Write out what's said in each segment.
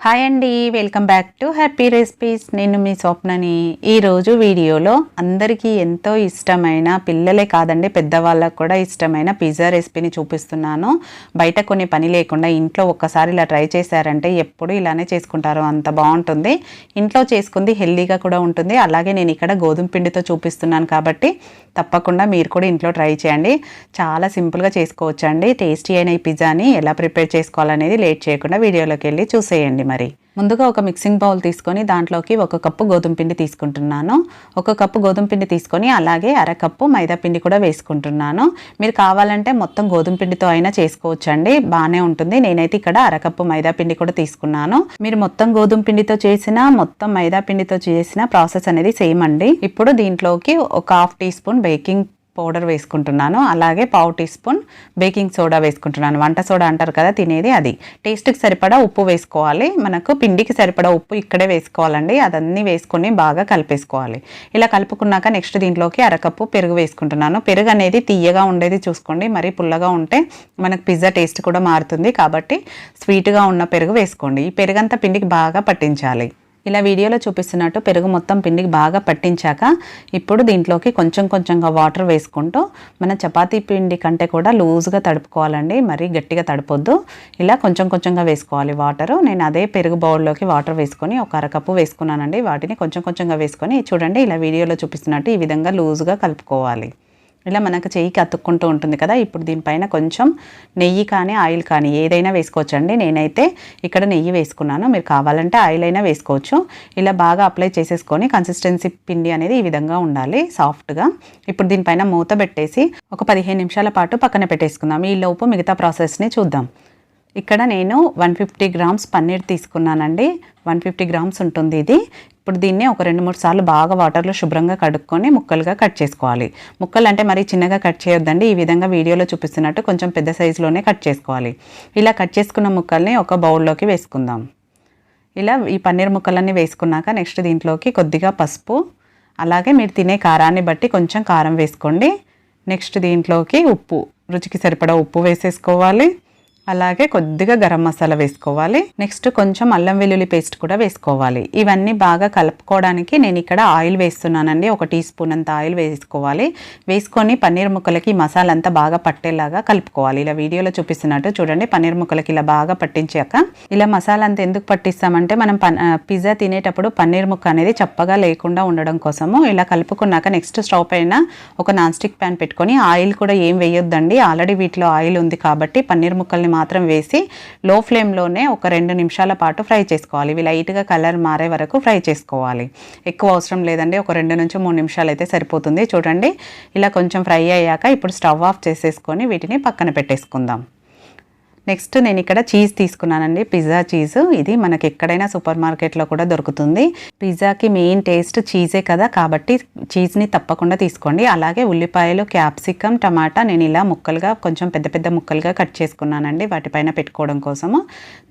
Hi అండి welcome back to happy recipes నేను మీ స్వప్నని ఈరోజు వీడియోలో అందరికీ ఎంతో ఇష్టమైన పిల్లలే కాదండి పెద్దవాళ్ళకు కూడా ఇష్టమైన పిజ్జా రెసిపీని చూపిస్తున్నాను. బయట కొన్ని పని లేకుండా ఇంట్లో ఒక్కసారి ఇలా ట్రై చేశారంటే ఎప్పుడు ఇలానే చేసుకుంటారు. అంత బాగుంటుంది. ఇంట్లో చేసుకుంది హెల్దీగా కూడా ఉంటుంది. అలాగే నేను ఇక్కడ గోధుమ పిండితో చూపిస్తున్నాను కాబట్టి తప్పకుండా మీరు కూడా ఇంట్లో ట్రై చేయండి. చాలా సింపుల్గా చేసుకోవచ్చండి. టేస్టీ అయిన ఈ పిజ్జాని ఎలా ప్రిపేర్ చేసుకోవాలనేది లేట్ చేయకుండా వీడియోలోకి వెళ్ళి చూసేయండి. మరి. ముందుగా ఒక మిక్సింగ్ బౌల్ తీసుకొని దాంట్లోకి ఒక కప్పు గోధుమ పిండి తీసుకుంటున్నాను. ఒక కప్పు గోధుమ పిండి తీసుకొని అలాగే అరకప్పు మైదా పిండి కూడా వేసుకుంటున్నాను. మీరు కావాలంటే మొత్తం గోధుమ పిండితో అయినా చేసుకోవచ్చండి. బాగానే ఉంటుంది. నేనైతే ఇక్కడ అరకప్పు మైదా పిండి కూడా తీసుకున్నాను. మీరు మొత్తం గోధుమ పిండితో చేసిన మొత్తం మైదా పిండితో చేసిన ప్రాసెస్ అనేది సేమ్ అండి. ఇప్పుడు దీంట్లోకి ఒక half teaspoon baking powder వేసుకుంటున్నాను. అలాగే పావు టీ స్పూన్ బేకింగ్ సోడా వేసుకుంటున్నాను. వంట సోడా అంటారు కదా తినేది అది. టేస్ట్కి సరిపడా ఉప్పు వేసుకోవాలి. మనకు పిండికి సరిపడా ఉప్పు ఇక్కడే వేసుకోవాలండి. అదన్నీ వేసుకొని బాగా కలిపేసుకోవాలి. ఇలా కలుపుకున్నాక నెక్స్ట్ దీంట్లోకి అరకప్పు పెరుగు వేసుకుంటున్నాను. పెరుగు అనేది తీయగా ఉండేది చూసుకోండి. మరీ పుల్లగా ఉంటే మనకు పిజ్జా టేస్ట్ కూడా మారుతుంది. కాబట్టి స్వీట్గా ఉన్న పెరుగు వేసుకోండి. ఈ పెరుగంతా పిండికి బాగా పట్టించాలి. ఇలా వీడియోలో చూపిస్తున్నట్టు పెరుగు మొత్తం పిండికి బాగా పట్టించాక ఇప్పుడు దీంట్లోకి కొంచెం కొంచెంగా వాటర్ వేసుకుంటూ మన చపాతీ పిండి కంటే కూడా లూజ్గా తడుపుకోవాలండి. మరీ గట్టిగా తడపొద్దు. ఇలా కొంచెం కొంచెంగా వేసుకోవాలి వాటరు. నేను అదే పెరుగు బౌల్లోకి వాటర్ వేసుకొని ఒక అరకప్పు వేసుకున్నానండి. వాటిని కొంచెం కొంచెంగా వేసుకొని చూడండి ఇలా వీడియోలో చూపిస్తున్నట్టు ఈ విధంగా లూజ్గా కలుపుకోవాలి. ఇలా మనకు చెయ్యికి అతుక్కుంటూ ఉంటుంది కదా ఇప్పుడు దీనిపైన కొంచెం నెయ్యి కానీ ఆయిల్ కానీ ఏదైనా వేసుకోవచ్చండి. నేనైతే ఇక్కడ నెయ్యి వేసుకున్నాను. మీరు కావాలంటే ఆయిల్ అయినా వేసుకోవచ్చు. ఇలా బాగా అప్లై చేసేసుకొని కన్సిస్టెన్సీ పిండి అనేది ఈ విధంగా ఉండాలి సాఫ్ట్గా. ఇప్పుడు దీనిపైన మూత పెట్టేసి ఒక పదిహేను నిమిషాల పాటు పక్కన పెట్టేసుకుందాం. ఈ లోపు మిగతా ప్రాసెస్ని చూద్దాం. ఇక్కడ నేను వన్ ఫిఫ్టీ గ్రామ్స్ పన్నీర్ తీసుకున్నానండి. వన్ ఫిఫ్టీ గ్రామ్స్ ఉంటుంది ఇది. ఇప్పుడు దీన్ని ఒక రెండు మూడు సార్లు బాగా వాటర్లో శుభ్రంగా కడుక్కొని ముక్కలుగా కట్ చేసుకోవాలి. ముక్కలు అంటే మరీ చిన్నగా కట్ చేయొద్దండి. ఈ విధంగా వీడియోలో చూపిస్తున్నట్టు కొంచెం పెద్ద సైజులోనే కట్ చేసుకోవాలి. ఇలా కట్ చేసుకున్న ముక్కల్ని ఒక బౌల్లోకి వేసుకుందాం. ఇలా ఈ పన్నీర్ ముక్కలన్నీ వేసుకున్నాక నెక్స్ట్ దీంట్లోకి కొద్దిగా పసుపు అలాగే మీరు తినే కారాన్ని బట్టి కొంచెం కారం వేసుకోండి. నెక్స్ట్ దీంట్లోకి ఉప్పు రుచికి సరిపడా ఉప్పు వేసేసుకోవాలి. అలాగే కొద్దిగా గరం మసాలా వేసుకోవాలి. నెక్స్ట్ కొంచెం అల్లం వెల్లుల్లి పేస్ట్ కూడా వేసుకోవాలి. ఇవన్నీ బాగా కలుపుకోవడానికి నేను ఇక్కడ ఆయిల్ వేస్తున్నానండి. ఒక టీ స్పూన్ అంత ఆయిల్ వేసుకోవాలి. వేసుకొని పన్నీర్ ముక్కలకి మసాలా అంతా బాగా పట్టేలాగా కలుపుకోవాలి. ఇలా వీడియోలో చూపిస్తున్నట్టు చూడండి. పన్నీర్ ముక్కలకి ఇలా బాగా పట్టించాక. ఇలా మసాలా అంతా ఎందుకు పట్టిస్తామంటే మనం పిజ్జా తినేటప్పుడు పన్నీర్ ముక్క అనేది చప్పగా లేకుండా ఉండడం కోసము ఇలా కలుపుకున్నాక నెక్స్ట్ స్టవ్ పైన ఒక నాన్ స్టిక్ ప్యాన్ పెట్టుకొని ఆయిల్ కూడా ఏం వేయొద్దండి. ఆల్రెడీ వీటిలో ఆయిల్ ఉంది కాబట్టి పన్నీర్ ముక్కల్ని మాత్రం వేసి లో ఫ్లేమ్లోనే ఒక రెండు నిమిషాల పాటు ఫ్రై చేసుకోవాలి. ఇవి లైట్గా కలర్ మారే వరకు ఫ్రై చేసుకోవాలి. ఎక్కువ అవసరం లేదండి. ఒక రెండు నుంచి మూడు నిమిషాలు అయితే సరిపోతుంది. చూడండి ఇలా కొంచెం ఫ్రై అయ్యాక ఇప్పుడు స్టవ్ ఆఫ్ చేసేసుకొని వీటిని పక్కన పెట్టేసుకుందాం. నెక్స్ట్ నేను ఇక్కడ చీజ్ తీసుకున్నానండి. పిజ్జా చీజ్ ఇది మనకి ఎక్కడైనా సూపర్ మార్కెట్లో కూడా దొరుకుతుంది. పిజ్జాకి మెయిన్ టేస్ట్ చీజే కదా కాబట్టి చీజ్ని తప్పకుండా తీసుకోండి. అలాగే ఉల్లిపాయలు క్యాప్సికమ్ టమాటా నేను ఇలా ముక్కలుగా కొంచెం పెద్ద పెద్ద ముక్కలుగా కట్ చేసుకున్నానండి. వాటిపైన పెట్టుకోవడం కోసము.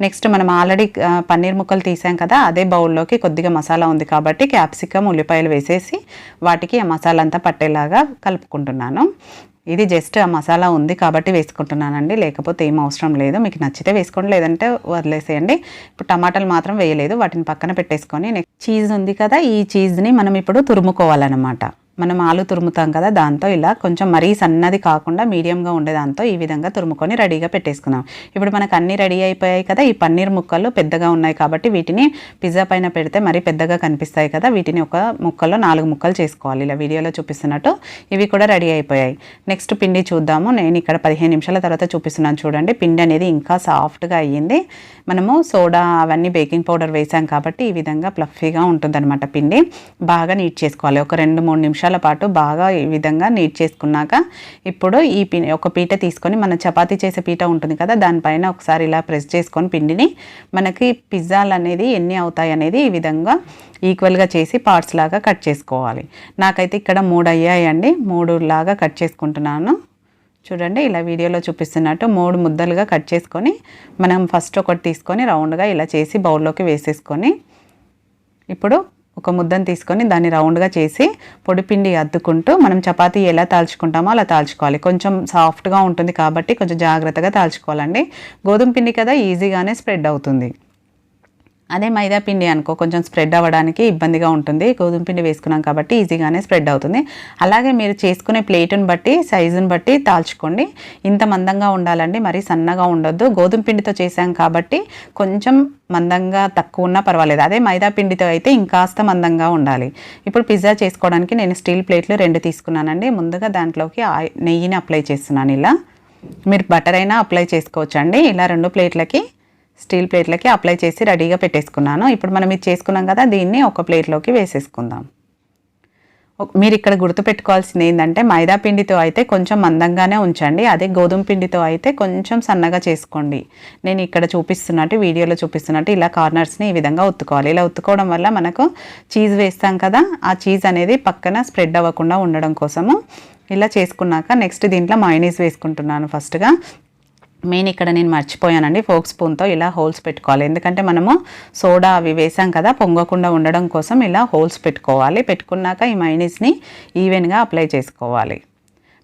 నెక్స్ట్ మనం ఆల్రెడీ పన్నీర్ ముక్కలు తీసాం కదా అదే బౌల్లోకి కొద్దిగా మసాలా ఉంది కాబట్టి క్యాప్సికమ్ ఉల్లిపాయలు వేసేసి వాటికి ఆ మసాలా అంతా పట్టేలాగా కలుపుకుంటున్నాను. ఇది జస్ట్ ఆ మసాలా ఉంది కాబట్టి వేసుకుంటున్నానండి. లేకపోతే ఏం అవసరం లేదు. మీకు నచ్చితే వేసుకోండి. లేదంటే వదిలేసేయండి. ఇప్పుడు టమాటాలు మాత్రం వేయలేదు. వాటిని పక్కన పెట్టేసుకొని నెక్స్ట్ చీజ్ ఉంది కదా ఈ చీజ్ని మనం ఇప్పుడు తురుముకోవాలన్నమాట. మనం ఆలు తురుముతాం కదా దాంతో ఇలా కొంచెం మరీ సన్నది కాకుండా మీడియంగా ఉండే దాంతో ఈ విధంగా తురుముకొని రెడీగా పెట్టేసుకున్నాం ఇప్పుడు మనకు అన్నీ రెడీ అయిపోయాయి కదా ఈ పన్నీర్ ముక్కలు పెద్దగా ఉన్నాయి కాబట్టి వీటిని పిజ్జా పైన పెడితే మరీ పెద్దగా కనిపిస్తాయి కదా వీటిని ఒక ముక్కలో నాలుగు ముక్కలు చేసుకోవాలి. ఇలా వీడియోలో చూపిస్తున్నట్టు ఇవి కూడా రెడీ అయిపోయాయి. నెక్స్ట్ పిండి చూద్దాము. నేను ఇక్కడ పదిహేను నిమిషాల తర్వాత చూపిస్తున్నాను చూడండి. పిండి అనేది ఇంకా సాఫ్ట్గా అయ్యింది. మనము సోడా అవన్నీ బేకింగ్ పౌడర్ వేసాం కాబట్టి ఈ విధంగా ప్లఫీగా ఉంటుందన్నమాట పిండి. బాగా నీట్ చేసుకోవాలి. ఒక రెండు మూడు నిమిషాలు నిమిషాల పాటు బాగా ఈ విధంగా నీట్ చేసుకున్నాక ఇప్పుడు ఈ పి ఒక పీట తీసుకొని మన చపాతీ చేసే పీట ఉంటుంది కదా దానిపైన ఒకసారి ఇలా ప్రెస్ చేసుకొని పిండిని మనకి పిజ్జాలు అనేది ఎన్ని అవుతాయి అనేది ఈ విధంగా ఈక్వల్గా చేసి పార్ట్స్ లాగా కట్ చేసుకోవాలి. నాకైతే ఇక్కడ మూడు అయ్యాయండి మూడు లాగా కట్ చేసుకుంటున్నాను. చూడండి ఇలా వీడియోలో చూపిస్తున్నట్టు మూడు ముద్దలుగా కట్ చేసుకొని మనం ఫస్ట్ ఒకటి తీసుకొని రౌండ్గా ఇలా చేసి బౌల్లోకి వేసేసుకొని ఇప్పుడు ఒక ముద్దను తీసుకొని దాన్ని రౌండ్గా చేసి పొడిపిండి అద్దుకుంటూ మనం చపాతీ ఎలా తాల్చుకుంటామో అలా తాల్చుకోవాలి. కొంచెం సాఫ్ట్గా ఉంటుంది కాబట్టి కొంచెం జాగ్రత్తగా తాల్చుకోవాలండి. గోధుమ పిండి కదా ఈజీగానే స్ప్రెడ్ అవుతుంది. అదే మైదా పిండి అనుకో కొంచెం స్ప్రెడ్ అవ్వడానికి ఇబ్బందిగా ఉంటుంది. గోధుమ పిండి వేసుకున్నాం కాబట్టి ఈజీగానే స్ప్రెడ్ అవుతుంది. అలాగే మీరు చేసుకునే ప్లేటుని బట్టి సైజుని బట్టి తాల్చుకోండి ఇంత మందంగా ఉండాలండి మరీ సన్నగా ఉండొద్దు. గోధుమ పిండితో చేసాం కాబట్టి కొంచెం మందంగా తక్కువ ఉన్నా పర్వాలేదు. అదే మైదా పిండితో అయితే ఇంకాస్త మందంగా ఉండాలి. ఇప్పుడు పిజ్జా చేసుకోవడానికి నేను స్టీల్ ప్లేట్లు రెండు తీసుకున్నానండి. ముందుగా దాంట్లోకి నెయ్యిని అప్లై చేస్తున్నాను ఇలా. మీరు బటర్ అయినా అప్లై చేసుకోవచ్చండి. ఇలా రెండు ప్లేట్లకి స్టీల్ ప్లేట్లకి అప్లై చేసి రెడీగా పెట్టేసుకున్నాను. ఇప్పుడు మనం ఇది చేసుకున్నాం కదా దీన్ని ఒక ప్లేట్లోకి వేసేసుకుందాం. మీరు ఇక్కడ గుర్తుపెట్టుకోవాల్సింది ఏంటంటే మైదా పిండితో అయితే కొంచెం మందంగానే ఉంచండి. అదే గోధుమ పిండితో అయితే కొంచెం సన్నగా చేసుకోండి. నేను ఇక్కడ చూపిస్తున్నట్టు వీడియోలో చూపిస్తున్నట్టు ఇలా కార్నర్స్ని ఈ విధంగా ఉత్తుకోవాలి ఇలా ఉత్తుకోవడం వల్ల మనకు చీజ్ వేస్తాం కదా ఆ చీజ్ అనేది పక్కన స్ప్రెడ్ అవ్వకుండా ఉండడం కోసము ఇలా చేసుకున్నాక నెక్స్ట్ దీంట్లో మైనీస్ వేసుకుంటున్నాను ఫస్ట్గా మెయిన్ ఇక్కడ నేను మర్చిపోయానండి ఫోక్ స్పూన్తో ఇలా హోల్స్ పెట్టుకోవాలి. ఎందుకంటే మనము సోడా అవి వేసాం కదా పొంగకుండా ఉండడం కోసం ఇలా హోల్స్ పెట్టుకోవాలి. పెట్టుకున్నాక ఈ మైనీస్ని ఈవెన్గా అప్లై చేసుకోవాలి.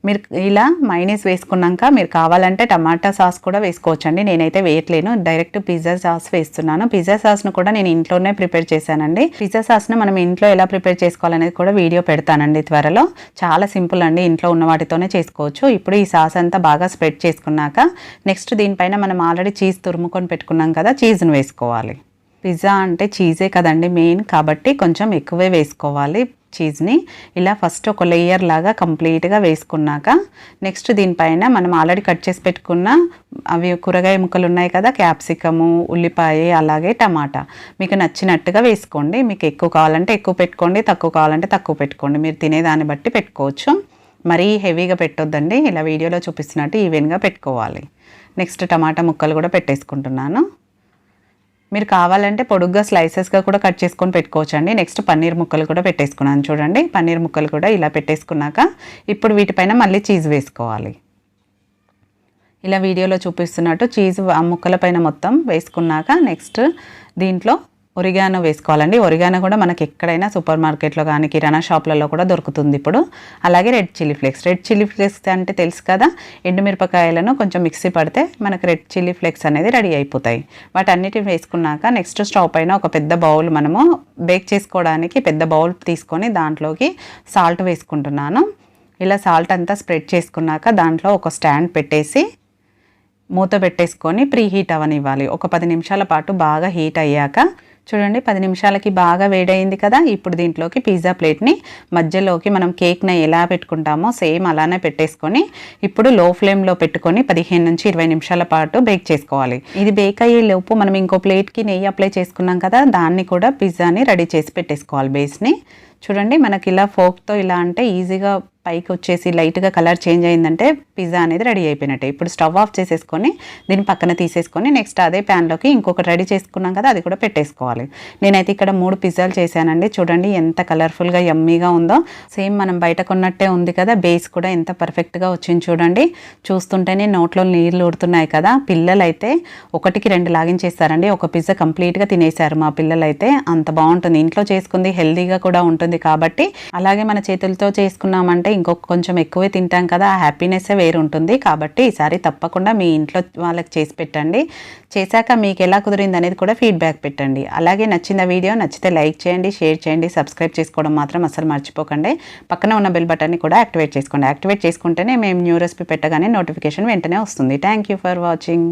మీరు ఇలా మైనీస్ వేసుకున్నాక మీరు కావాలంటే టమాటా సాస్ కూడా వేసుకోవచ్చండి. నేనైతే వేయట్లేను. డైరెక్ట్ పిజ్జా సాస్ వేస్తున్నాను. పిజ్జా సాస్ను కూడా నేను ఇంట్లోనే ప్రిపేర్ చేశానండి. పిజ్జా సాస్ను మనం ఇంట్లో ఎలా ప్రిపేర్ చేసుకోవాలనేది కూడా వీడియో పెడతానండి త్వరలో. చాలా సింపుల్ అండి. ఇంట్లో ఉన్న వాటితోనే చేసుకోవచ్చు. ఇప్పుడు ఈ సాస్ అంతా బాగా స్ప్రెడ్ చేసుకున్నాక నెక్స్ట్ దీనిపైన మనం ఆల్రెడీ చీజ్ తురుముకొని పెట్టుకున్నాం కదా చీజ్ను వేసుకోవాలి. పిజ్జా అంటే చీజే కదండి మెయిన్ కాబట్టి కొంచెం ఎక్కువే వేసుకోవాలి. చీజ్ని ఇలా ఫస్ట్ ఒక లేయర్ లాగా కంప్లీట్గా వేసుకున్నాక నెక్స్ట్ దీనిపైన మనం ఆల్రెడీ కట్ చేసి పెట్టుకున్న అవి కూరగాయ ముక్కలు ఉన్నాయి కదా క్యాప్సికము ఉల్లిపాయ అలాగే టమాటా. మీకు నచ్చినట్టుగా వేసుకోండి. మీకు ఎక్కువ కావాలంటే ఎక్కువ పెట్టుకోండి తక్కువ కావాలంటే తక్కువ పెట్టుకోండి. మీరు తినేదాన్ని బట్టి పెట్టుకోవచ్చు. మరీ హెవీగా పెట్టొద్దండి. ఇలా వీడియోలో చూపిస్తున్నట్టు ఈవెన్గా పెట్టుకోవాలి. నెక్స్ట్ టమాటా ముక్కలు కూడా పెట్టేసుకుంటున్నాను. మీరు కావాలంటే పొడుగ్గా స్లైసెస్గా కూడా కట్ చేసుకొని పెట్టుకోవచ్చు అండి నెక్స్ట్ పన్నీర్ ముక్కలు కూడా పెట్టేసుకున్నాను చూడండి. పన్నీర్ ముక్కలు కూడా ఇలా పెట్టేసుకున్నాక ఇప్పుడు వీటిపైన మళ్ళీ చీజ్ వేసుకోవాలి. ఇలా వీడియోలో చూపిస్తున్నట్టు చీజ్ ఆ ముక్కల పైన మొత్తం వేసుకున్నాక నెక్స్ట్ దీంట్లో ఒరిగానో వేసుకోవాలండి. ఒరిగానో కూడా మనకి ఎక్కడైనా సూపర్ మార్కెట్లో కానీ కిరాణా షాప్లలో కూడా దొరుకుతుంది ఇప్పుడు. అలాగే red chilli flakes. Red chilli flakes అంటే తెలుసు కదా ఎండుమిరపకాయలను కొంచెం మిక్సీ పడితే మనకు రెడ్ చిల్లీ ఫ్లేక్స్ అనేది రెడీ అయిపోతాయి. వాటన్నిటిని వేసుకున్నాక నెక్స్ట్ స్టవ్ పైన ఒక పెద్ద బౌల్ మనము బేక్ చేసుకోవడానికి పెద్ద బౌల్ తీసుకొని దాంట్లోకి సాల్ట్ వేసుకుంటున్నాను. ఇలా సాల్ట్ అంతా స్ప్రెడ్ చేసుకున్నాక దాంట్లో ఒక స్టాండ్ పెట్టేసి మూత పెట్టేసుకొని ప్రీ హీట్ అవనివ్వాలి. ఒక పది నిమిషాల పాటు బాగా హీట్ అయ్యాక చూడండి పది నిమిషాలకి బాగా వేడైంది కదా. ఇప్పుడు దీంట్లోకి పిజ్జా ప్లేట్ని మధ్యలోకి మనం కేక్ని ఎలా పెట్టుకుంటామో సేమ్ అలానే పెట్టేసుకొని ఇప్పుడు లో ఫ్లేమ్లో పెట్టుకొని పదిహేను నుంచి ఇరవై నిమిషాల పాటు బేక్ చేసుకోవాలి. ఇది బేక్ అయ్యే లోపు మనం ఇంకో ప్లేట్కి నెయ్యి అప్లై చేసుకున్నాం కదా దాన్ని కూడా పిజ్జాని రెడీ చేసి పెట్టేసుకోవాలి బేస్ని. చూడండి మనకి ఇలా ఫోక్తో ఇలా అంటే ఈజీగా పైకి వచ్చేసి లైట్గా కలర్ చేంజ్ అయిందంటే పిజ్జా అనేది రెడీ అయిపోయినట్టే. ఇప్పుడు స్టవ్ ఆఫ్ చేసేసుకొని దీన్ని పక్కన తీసేసుకొని నెక్స్ట్ అదే ప్యాన్లోకి ఇంకొకటి రెడీ చేసుకున్నాం కదా అది కూడా పెట్టేసుకోవాలి. నేనైతే ఇక్కడ మూడు పిజ్జాలు చేశానండి. చూడండి ఎంత కలర్ఫుల్గా ఎమ్మీగా ఉందో. సేమ్ మనం బయట కొన్నట్టే ఉంది కదా బేస్ కూడా ఎంత పర్ఫెక్ట్గా వచ్చింది చూడండి. చూస్తుంటేనే నోట్లో నీళ్ళు ఊడుతున్నాయి కదా. పిల్లలు అయితే ఒకటికి రెండు లాగించేస్తారండి. ఒక పిజ్జా కంప్లీట్గా తినేశారు మా పిల్లలైతే. అంత బాగుంటుంది. ఇంట్లో చేసుకుంది హెల్దీగా కూడా ఉంటుంది కాబట్టి అలాగే మన చేతులతో చేసుకున్నామంటే ఇంకొక కొంచెం ఎక్కువే తింటాం కదా ఆ హ్యాపీనెస్సే వేరు ఉంటుంది కాబట్టి ఈసారి తప్పకుండా మీ ఇంట్లో వాళ్ళకి చేసి పెట్టండి. చేశాక మీకు ఎలా కుదిరింది అనేది కూడా ఫీడ్బ్యాక్ పెట్టండి. అలాగే నచ్చిన వీడియో నచ్చితే లైక్ చేయండి షేర్ చేయండి సబ్స్క్రైబ్ చేసుకోవడం మాత్రం అసలు మర్చిపోకండి. పక్కన ఉన్న బెల్ బటన్ని కూడా యాక్టివేట్ చేసుకోండి. యాక్టివేట్ చేసుకుంటేనే మేము న్యూ రెసిపీ పెట్టగానే నోటిఫికేషన్ వెంటనే వస్తుంది. Thank you for watching